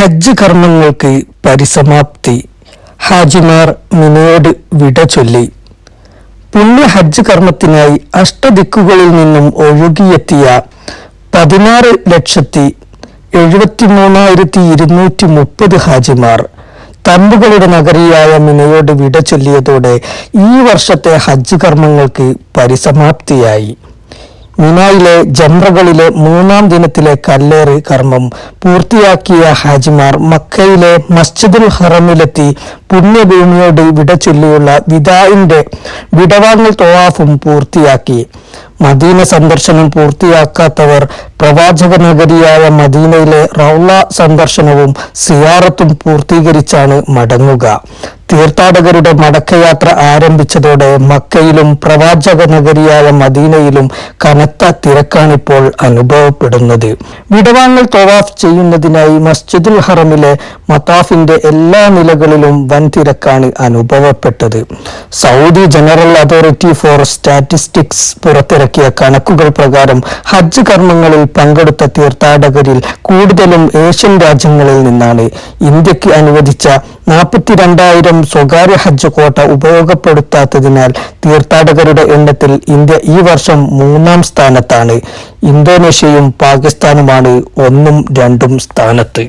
ഹജ്ജ് കർമ്മങ്ങൾക്ക് പരിസമാപ്തി. ഹാജിമാർ മിനയോട് വിട ചൊല്ലി. പുണ്യ ഹജ്ജ് കർമ്മത്തിനായി അഷ്ടദിക്കുകളിൽ നിന്നും ഒഴുകിയെത്തിയ പതിനാറ് ലക്ഷത്തി എഴുപത്തി മൂന്നായിരത്തി ഇരുന്നൂറ്റി മുപ്പത് ഹാജിമാർ തമ്പുകളുടെ നഗരിയായ മിനയോട് വിട ചൊല്ലിയതോടെ ഈ വർഷത്തെ ഹജ്ജ് കർമ്മങ്ങൾക്ക് പരിസമാപ്തിയായി. മിനായിലെ ജംറകളിലെ മൂന്നാം ദിനത്തിലെ കല്ലേറ് കർമ്മം പൂർത്തിയാക്കിയ ഹാജിമാർ മക്കയിലെ മസ്ജിദുൽ ഹറമിലെത്തി പുണ്യഭൂമിയോട് വിട ചൊല്ലിയുള്ള വിദായിന്റെ വിടവാങ്ങൽ തോവാഫും പൂർത്തിയാക്കി. മദീന സന്ദർശനം പൂർത്തിയാക്കാത്തവർ പ്രവാചക നഗരിയായ മദീനയിലെ റൗള സന്ദർശനവും സിയാറത്തും പൂർത്തീകരിച്ചാണ് മടങ്ങുക. തീർത്ഥാടകരുടെ മടക്കയാത്ര ആരംഭിച്ചതോടെ മക്കയിലും പ്രവാചക നഗരിയായ മദീനയിലും കനത്ത തിരക്കാണിപ്പോൾ അനുഭവപ്പെടുന്നത്. വിടവാങ്ങൽ തവാഫ് ചെയ്യുന്നതിനായി മസ്ജിദുൽ ഹറമിലെ മതാഫിന്റെ എല്ലാ നിലകളിലും വൻ തിരക്കാണ് അനുഭവപ്പെട്ടത്. Saudi general authority for statistics പുറത്തിറക്കിയ കണക്കുകൾ പ്രകാരം ഹജ്ജ് കർമ്മങ്ങളിൽ പങ്കെടുത്ത തീർത്ഥാടകരിൽ കൂടുതലും ഏഷ്യൻ രാജ്യങ്ങളിൽ നിന്നാണ്. ഇന്ത്യയ്ക്ക് അനുവദിച്ച നാൽപ്പത്തിരണ്ടായിരം സ്വകാര്യ ഹജ്ജ് കോട്ട ഉപയോഗപ്പെടുത്താത്തതിനാൽ തീർത്ഥാടകരുടെ എണ്ണത്തിൽ ഇന്ത്യ ഈ വർഷം മൂന്നാം സ്ഥാനത്താണ്. ഇന്തോനേഷ്യയും പാകിസ്ഥാനുമാണ് ഒന്നും രണ്ടും സ്ഥാനത്ത്.